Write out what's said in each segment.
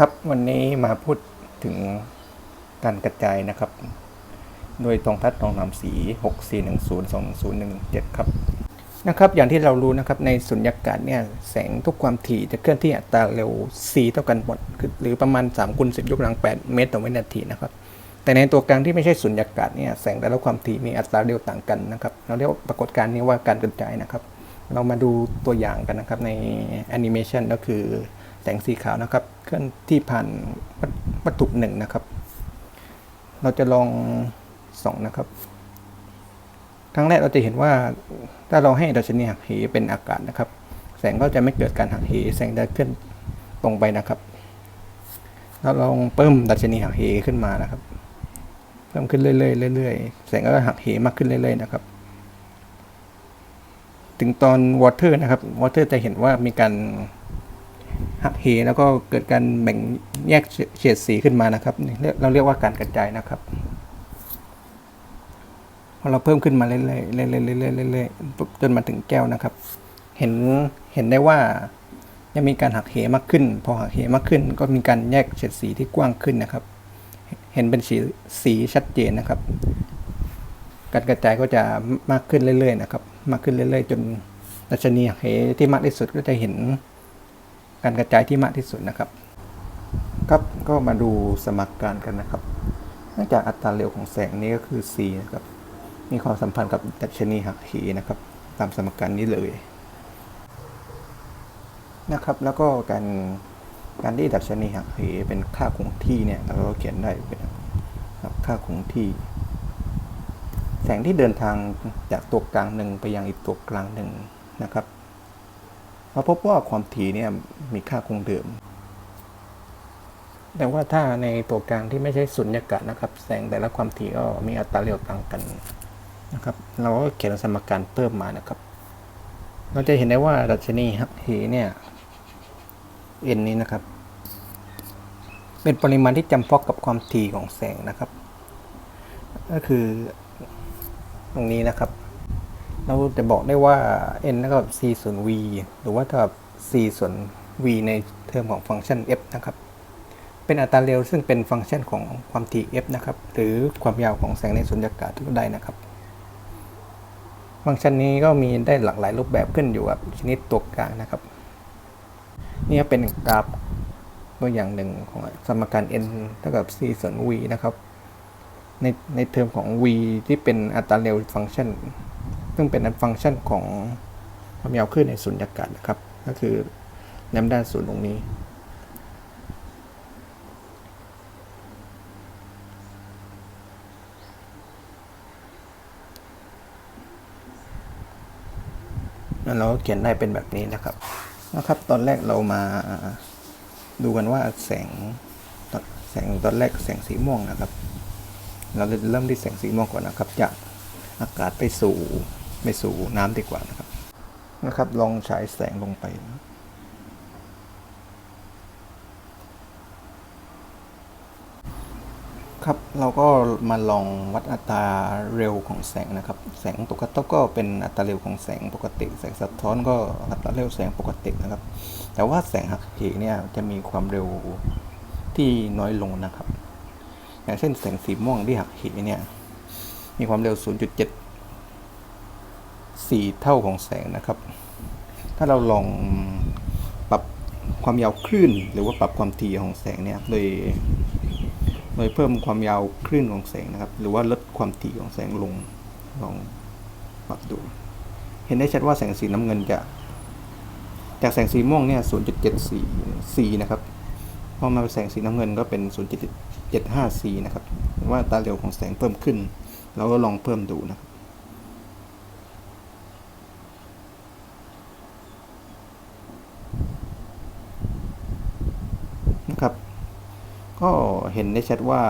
ครับวันนี้มาพูดถึงการกระจายนะครับ โดยตรงทัดตรงนำสี 64102017 ครับนะครับ อย่างที่เรารู้นะครับในสุญญากาศเนี่ยแสงทุกความถี่จะเคลื่อนที่อัตราเร็ว c เท่ากันหมดคือหรือประมาณ3คูณ10ยกกำลัง 8 เมตรต่อวินาทีนะครับ แต่ในตัวกลางที่ไม่ใช่สุญญากาศเนี่ยแสงแต่ละความถี่มีอัตราเร็วต่างกันนะครับ เราเรียกว่าปรากฏการณ์นี้ว่าการกระจายนะครับ เรามาดูตัวอย่างกันนะครับในแอนิเมชันก็คือ แสงสีขาวนะครับ เคลื่อนที่ผ่านวัตถุหนึ่งนะครับ เราจะลองส่องนะครับ ครั้งแรกเราจะเห็นว่าถ้าเราให้ดัชนีหักเหเป็นอากาศนะครับ แสงก็จะไม่เกิดการหักเหแสงจะเคลื่อนตรงไปนะครับเราลองเพิ่มดัชนีหักเหขึ้นมานะครับ เพิ่มขึ้นเรื่อยๆเรื่อยๆแสงก็หักเหมากขึ้นเรื่อยๆนะครับ ถึงตอนวอเตอร์นะครับวอเตอร์จะเห็นว่ามีการ หักเหแล้วก็เกิดการแบ่งแยกเฉดสีขึ้นมานะครับ เราเรียกว่าการกระจายนะครับพอเราเพิ่มขึ้นมาเรื่อยๆเรื่อยๆเรื่อยๆจนมาถึงแก้วนะครับ เห็นเห็นได้ว่ายังมีการหักเหมากขึ้น พอหักเหมากขึ้น ก็มีการแยกเฉดสีที่กว้างขึ้นนะครับ เห็นเป็นสีสีชัดเจนนะครับ การกระจายก็จะมากขึ้นเรื่อยๆนะครับ มากขึ้นเรื่อยๆ จนดัชนีหักเหที่มากที่สุดก็จะเห็น การกระจายที่มากที่สุดนะครับ ครับก็มาดูสมการกันนะครับ เนื่องจากอัตราเร็วของแสงนี้ก็คือ c นะครับ มีความสัมพันธ์กับดัชนีหักเหนะครับ ตามสมการนี้เลยนะครับ แล้วก็การการที่ดัชนีหักเหเป็นค่าคงที่เนี่ยเราก็เขียนได้เป็นค่าคงที่ แสงที่เดินทางจากตัวกลางหนึ่งไปยังอีกตัวกลางหนึ่งนะครับ เราพบว่าความถี่เนี่ยมีค่าคงเดิม แต่ว่าถ้าในตัวกลางที่ไม่ใช่สุญญากาศนะครับ แสงแต่ละความถี่ก็มีอัตราเร็วต่างกันนะครับ เราก็เขียนสมการเพิ่มมานะครับ เราจะเห็นได้ว่าดัชนีหักเหเนี่ย n นี้นะครับ เป็นปริมาณที่จำเพาะกับความถี่ของแสงนะครับ ก็คือตรงนี้นะครับ เราจะบอกได้ว่า n เท่ากับ c ส่วน v หรือว่าเท่ากับ c ส่วน v ในเทอมของฟังก์ชัน f นะครับ เป็นอัตราเร็วซึ่งเป็นฟังก์ชันของความถี่ f นะครับ หรือความยาวของแสงในสุญญากาศทุกได้นะครับ ฟังก์ชันนี้ก็มีได้หลากหลายรูปแบบขึ้นอยู่กับชนิดตัวกลางนะครับ นี่เป็นกราฟตัวอย่างหนึ่งของสมการ n เท่ากับ c ส่วน v นะครับ ในในเทอมของ v ที่เป็นอัตราเร็วฟังก์ชัน ซึ่งเป็นฟังก์ชันของความยาวคลื่นในสุญญากาศนะครับ ก็คือแลมด้าศูนย์ตรงนี้แล้วเราเขียนได้เป็นแบบนี้นะครับนะครับ ตอนแรกเรามาดูกันว่าแสงแสงตอนแรกแสงสีม่วงนะครับ เราจะเริ่มที่แสงสีม่วงก่อนนะครับ จากอากาศไปสู่ ไปสู่น้ำดีกว่านะครับนะครับ ลองฉายแสงลงไปนะครับเราก็มาลองวัดอัตราเร็วของแสงนะครับ แสงตกกระทบก็เป็นอัตราเร็วของแสงปกติ แสงสะท้อนก็อัตราเร็วแสงปกตินะครับ แต่ว่าแสงหักเหเนี่ยจะมีความเร็วที่น้อยลงนะครับ อย่างเช่นแสงสีม่วงที่หักเหเนี่ยมีความเร็ว 0.7 0.74เท่าของแสงนะครับ ถ้าเราลองปรับความยาวคลื่น หรือว่าปรับความถี่ของแสงเนี่ยโดยโดยเพิ่มความยาวคลื่นของแสงนะครับ หรือว่าลดความถี่ของแสงลงลองปรับดู เห็นได้ชัดว่าแสงสีน้ำเงินจะจากแสงสีม่วงเนี่ย 0.74 c นะครับ พอมาเป็นแสงสีน้ำเงินก็เป็น 0.75 c นะครับ ว่าตาเร็วของแสงเพิ่มขึ้น เราก็ลองเพิ่มดูนะครับ ก็ เห็นได้ชัดว่า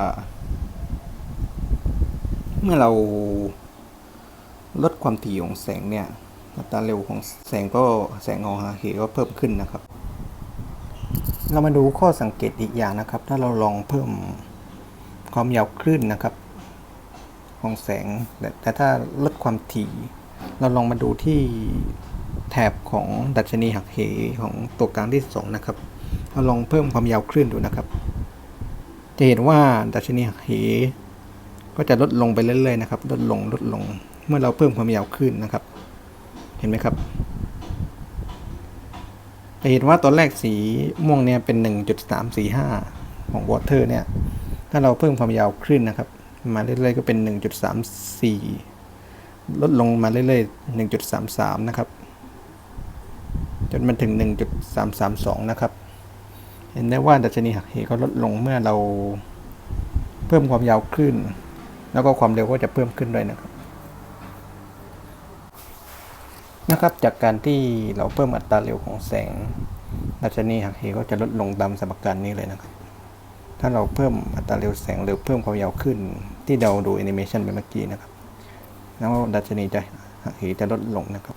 เมื่อเราลดความถี่ของแสงเนี่ยอัตราเร็วของแสงก็แสงของฮาเหก็เพิ่มขึ้นนะครับ เรามาดูข้อสังเกตอีกอย่างนะครับ ถ้าเราลองเพิ่มความยาวคลื่นนะครับ ของแสงแต่แต่ถ้าลดความถี่ เราลองมาดูที่แถบของดัชนีหักเหของตัวกลางที่สองนะครับ เราลองเพิ่มความยาวคลื่นดูนะครับ จะเห็นว่าดัชนีเหก็จะลดลงไปเรื่อยๆนะครับ ลดลงลดลง เมื่อเราเพิ่มความยาวคลื่นนะครับ เห็นไหมครับ จะเห็นว่าตอนแรกสีม่วงเนี่ยเป็น 1.345 ของวอเตอร์เนี่ย ถ้าเราเพิ่มความยาวคลื่นนะครับ มาเรื่อยๆก็เป็น 1.34 ลดลงมาเรื่อยๆ 1.33 นะครับ จนมันถึง 1.332 นะครับ เห็นได้ว่าดัชนีหักเหก็ลดลงเมื่อเราเพิ่มความยาวคลื่นแล้วก็ความเร็วก็จะเพิ่มขึ้นด้วยนะครับ นะครับ จากการที่เราเพิ่มอัตราเร็วของแสง ดัชนีหักเหก็จะลดลงตามสมการนี้เลยนะครับ ถ้าเราเพิ่มอัตราเร็วแสงหรือเพิ่มความยาวขึ้น ที่เราดูแอนิเมชันไปเมื่อกี้นะครับ แล้วดัชนีจะหักเหจะลดลงนะครับ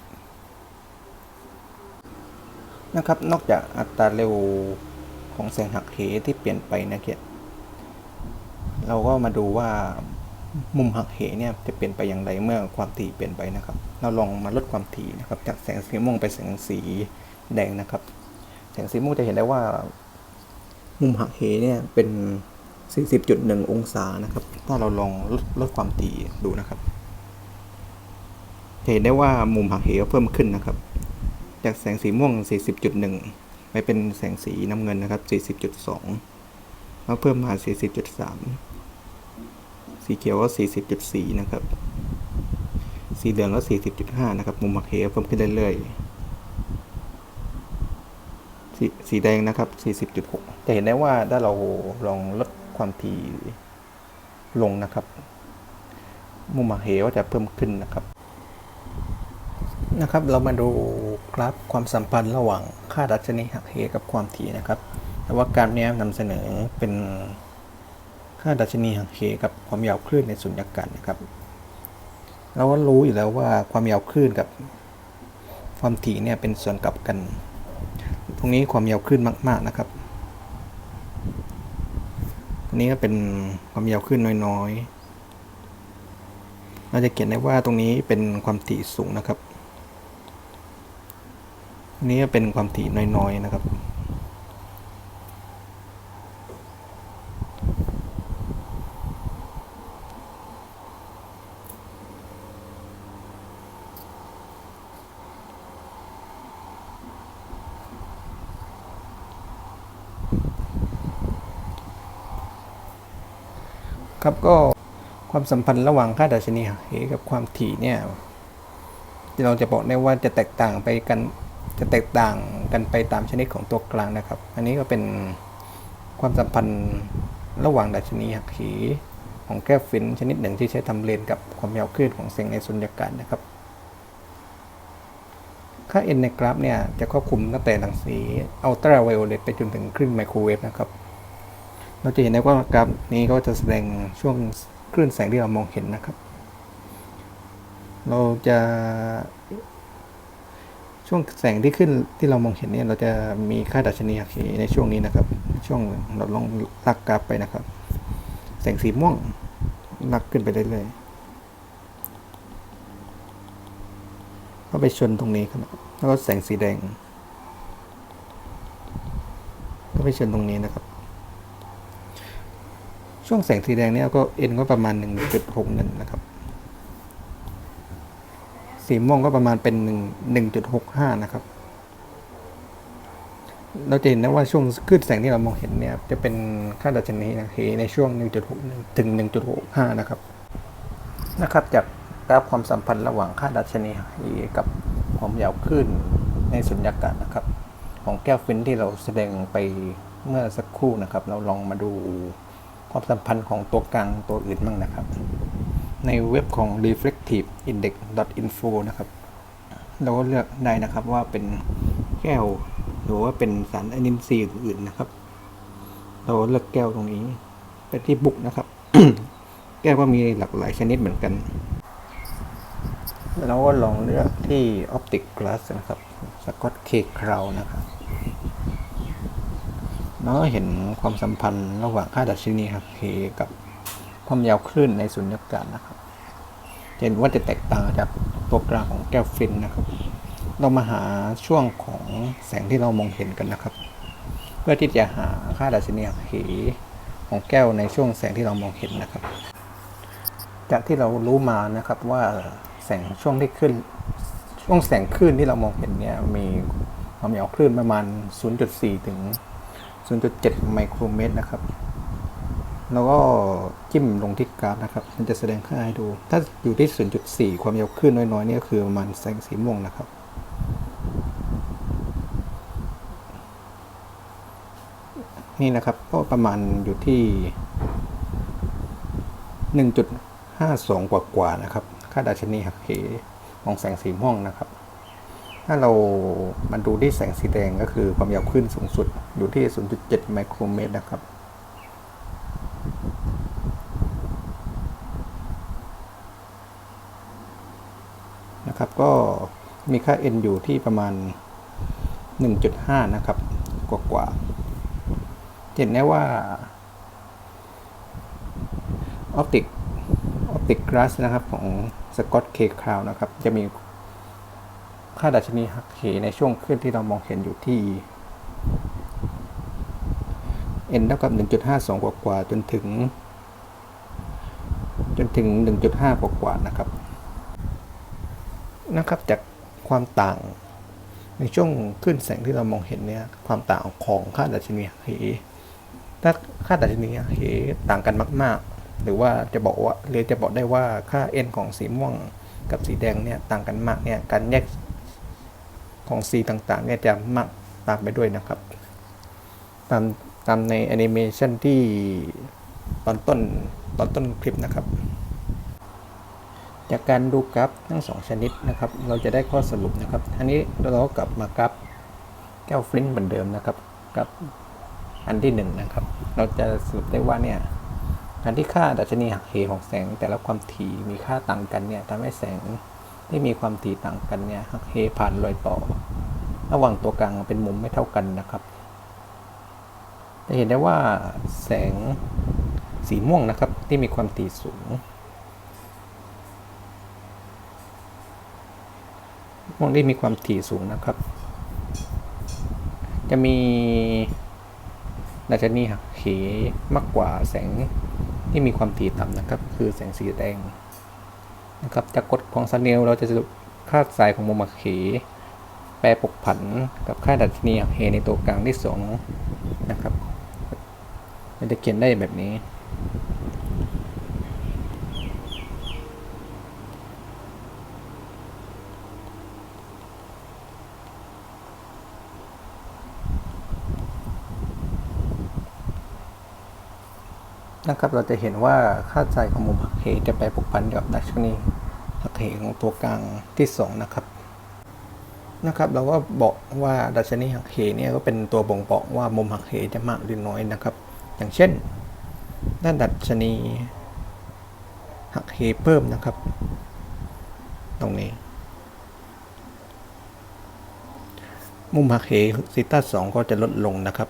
นะครับ นอกจากอัตราเร็ว ของแสงหักเหที่เปลี่ยนไปนะครับเราก็มาดูว่ามุมหักเหเนี่ยจะเปลี่ยนไปอย่างไรเมื่อความถี่เปลี่ยนไปนะครับ เราลองมาลดความถี่นะครับจากแสงสีม่วงไปแสงสีแดงนะครับ แสงสีม่วงจะเห็นได้ว่า มุมหักเหเนี่ยเป็น 40.1 องศานะครับ ถ้าเราลองลดลดความถี่ดูนะครับจะเห็นได้ว่ามุมหักเหก็เพิ่มขึ้นนะครับ จากแสงสีม่วง 40.1 ไปเป็นแสงสีน้ำเงินนะครับ 40.2 แล้วเพิ่มมา 40.3 สีเขียวก็ 40.4 นะครับ สีเหลืองก็ 40.5 นะครับ มุมหักเหเพิ่มขึ้นเรื่อยๆสสีแดงนะครับ 40.6 จะเห็นได้ว่าถ้าเราลองลดความถี่ลงนะครับ มุมหักเหก็จะเพิ่มขึ้นนะครับ นะครับ เรามาดูกราฟความสัมพันธ์ระหว่างค่าดัชนีหักเหกับความถี่นะครับแต่ว่ากราฟนี้นำเสนอเป็นค่าดัชนีหักเหกับความยาวคลื่นในสุญญากาศนะครับ เราก็รู้อยู่แล้วว่าความยาวคลื่นกับความถี่เนี่ยเป็นส่วนกลับกัน ตรงนี้ความยาวคลื่นมาก ๆนะครับตรงนี้ก็เป็นความยาวคลื่นน้อยๆเราจะเขียนได้ว่าตรงนี้เป็นความถี่สูงนะครับ นี้เป็นความถี่น้อยๆนะครับ ครับก็ความสัมพันธ์ระหว่างค่าดัชนีเหกับความถี่เนี่ย เราจะบอกได้ว่าจะแตกต่างไปกัน จะแตกต่างกันไปตามชนิดของตัวกลางนะครับ อันนี้ก็เป็นความสัมพันธ์ระหว่างดัชนีหักเหของแก้วฟินชนิดหนึ่งที่ใช้ทำเลนกับความยาวคลื่นของแสงในสุญญากาศนะครับ ค่า n ในกราฟเนี่ยจะควบคุมตั้งแต่รังสีอัลตราไวโอเลตไปจนถึงคลื่นไมโครเวฟนะครับ เราจะเห็นได้ว่ากราฟนี้ก็จะแสดงช่วงคลื่นแสงที่เรามองเห็นนะครับ เราจะ ช่วงแสงที่ขึ้นที่เรามองเห็นเนี่ยเราจะมีค่าดัชนีหักเหในช่วงนี้นะครับ ช่วงเราลองลักกราฟไปนะครับ แสงสีม่วงลักขึ้นไปเรื่อยๆก็ไปชนตรงนี้ครับแล้วก็แสงสีแดง ก็ไปชนตรงนี้นะครับ ช่วงแสงสีแดงเนี่ยก็เอ็นก็ประมาณ1.61นะครับ สีม่วงก็ประมาณเป็น1 1.65 นะครับ เราจะเห็นนะว่าช่วงคลื่นแสงที่เรามองเห็นเนี่ย จะเป็นค่าดัชนีนะเหในช่วง 1.6 ถึง 1.65 นะครับ นะครับ จากกราฟความสัมพันธ์ระหว่างค่าดัชนีเหกับความยาวคลื่นในสุญญากาศนะครับ ของแก้วฟินที่เราแสดงไปเมื่อสักครู่นะครับ เราลองมาดูความสัมพันธ์ของตัวกลางตัวอื่นบ้างนะครับ ในเว็บของ reflective index info นะครับ เราก็เลือกได้นะครับว่าเป็นแก้ว หรือว่าเป็นสารอนินทรีย์อื่นๆนะครับ เราเลือกแก้วตรงนี้ไปที่บุ๊กนะครับ แก้วก็มีหลากหลายชนิดเหมือนกัน เราก็ลองเลือกที่ optic glass นะครับสกอตเคคราวนะครับเราก็เห็นความสัมพันธ์ระหว่างค่าดัชนีหักเหกับ ความยาวคลื่นในสุญญากาศนะครับเห็นว่าจะแตกต่างจากตัวกลางของแก้วฟินนะครับ เรามาหาช่วงของแสงที่เรามองเห็นกันนะครับ เพื่อที่จะหาค่าดัชนีหักเหของแก้วในช่วงแสงที่เรามองเห็นนะครับ จากที่เรารู้มานะครับว่าแสงช่วงที่ขึ้นช่วงแสงคลื่นที่เรามองเห็นเนี่ยมีความยาวคลื่นประมาณ 0.4 ถึง 0.7 ไมโครเมตรนะครับ แล้วก็จิ้มลงที่กราฟนะครับ มันจะแสดงค่าให้ดู ถ้าอยู่ที่ 0.4 ความยาวคลื่นน้อยๆนี่ยคือประมาณแสงสีม่วงนะครับ นี่นะครับก็ประมาณอยู่ที่ 1.52 กว่ากว่าๆนะครับ ค่าดัชนีหักเหของแสงสีม่วงนะครับ ถ้าเรามาดูที่แสงสีแดงก็คือความยาวคลื่นสูงสุดอยู่ที่ 0.7 ไมโครเมตรนะครับ นะครับ ก็มีค่า n อยู่ที่ประมาณ 1.5 นะครับ กว่ากว่าเห็นได้ว่าออปติกออปติกกราสนะครับของสกอตเคคราวนะครับ จะมีค่าดัชนีหักเหในช่วงขึ้นที่เรามองเห็นอยู่ที่ n เท่ากับ 1.52 กว่ากว่าจนถึง จนถึง 1.5 กว่ากว่านะครับ นะครับจากความต่างในช่วงขึ้นแสงที่เรามองเห็นเนี่ยความต่างของค่าดัชนีเหถ้าค่าดัชนีเหต่างกันมาก ๆ หรือว่าจะบอกว่าหรือจะบอกได้ว่าค่า n ของสีม่วงกับสีแดงเนี่ยต่างกันมากเนี่ยการแยกของสีต่างๆเนี่ยจะมากตามไปด้วยนะครับตามตามในแอนิเมชันที่ตอนต้นตอนต้นคลิปนะครับ จากการดูกราฟทั้งสองชนิดนะครับ เราจะได้ข้อสรุปนะครับ อันนี้เรากลับมากราฟแก้วฟลินต์เหมือนเดิมนะครับกับอันที่หนึ่งนะครับ เราจะสรุปได้ว่าเนี่ยการที่ค่าดัชนีหักเหของแสงแต่ละความถี่มีค่าต่างกันเนี่ยทำให้แสงที่มีความถี่ต่างกันเนี่ยหักเหผ่านรอยต่อ ระหว่างตัวกลางเป็นมุมไม่เท่ากันนะครับ จะเห็นได้ว่าแสงสีม่วงนะครับที่มีความถี่สูง ม่วงที่มีความถี่สูงนะครับ จะมีดัชนีหักเหมากกว่าแสงที่มีความถี่ต่ำนะครับ คือแสงสีแดงนะครับจากกฎของซันเนลเราจะสรุปค่าสายของมุมหักเหแปรปกผันกับค่าดัชนีหักเหในตัวกลางที่สองนะครับมันจะเขียนได้แบบนี้ นะครับ เราจะเห็นว่าค่าใจของมุมหักเหจะไปผูกพันกับดัชนีหักเหของตัวกลางที่2นะครับนะครับเราก็บอกว่าดัชนีหักเหเนี่ยก็เป็นตัวบ่งบอกว่ามุมหักเหจะมากหรือน้อยนะครับ อย่างเช่น ด้านดัชนีหักเหเพิ่มนะครับ ตรงนี้ มุมหักเหซิต้าสองก็จะลดลงนะครับ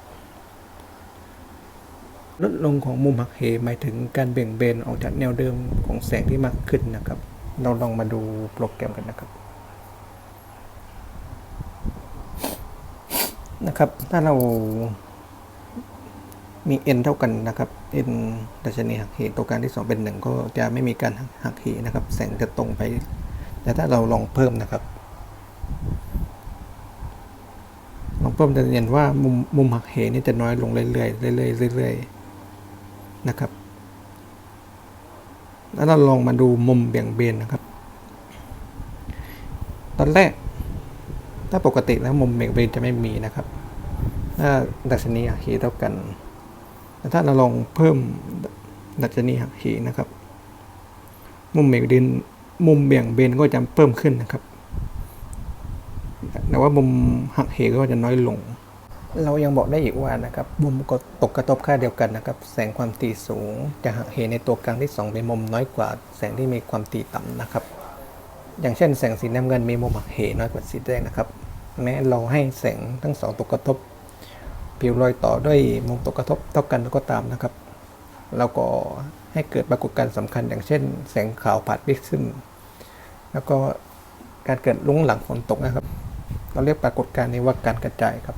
ลดลงของมุมหักเหหมายถึงการเบี่ยงเบนออกจากแนวเดิมของแสงที่มากขึ้นนะครับ เราลองมาดูโปรแกรมกันนะครับนะครับ ถ้าเรามี n เท่ากันนะครับ n ดัชนีหักเหตัวการที่ 2 เป็น 1 ก็จะไม่มีการหักเหนะครับ แสงจะตรงไป แต่ถ้าเราลองเพิ่มนะครับ ลองเพิ่มจะเห็นว่ามุมมุมหักเหนี่จะน้อยลงเรื่อยๆเรื่อยๆเรื่อยๆ นะครับ แล้วเราลองมาดูมุมเบี่ยงเบนนะครับ ตอนแรก ถ้าปกติแล้วมุมเบี่ยงเบนจะไม่มีนะครับ ถ้าดัชนีหักเหเท่ากัน แต่ถ้าเราลองเพิ่มดัชนีหักเหนะครับ มุมเบี่ยงเบนมุมเบี่ยงเบนก็จะเพิ่มขึ้นนะครับ แต่ว่ามุมหักเหก็จะน้อยลง เรายังบอกได้อีกว่านะครับมุมก็ตกกระทบค่าเดียวกันนะครับ แสงความถี่สูง จะหักเหในตัวกลางที่ 2 เป็นมุมน้อยกว่า แสงที่มีความถี่ต่ำนะครับ อย่างเช่น แสงสีน้ำเงินมีมุมหักเหน้อยกว่าสีแดงนะครับ แม้เราให้แสงทั้งสองตกกระทบ ผิวรอยต่อด้วยมุมตกกระทบเท่ากันก็ตามนะครับ เราก็ให้เกิดปรากฏการณ์สำคัญ อย่างเช่น แสงขาวผาดวิกซึมแล้วก็การเกิดลุ้งหลังฝนตกนะครับ เราเรียกปรากฏการณ์นี้ว่าการกระจายครับ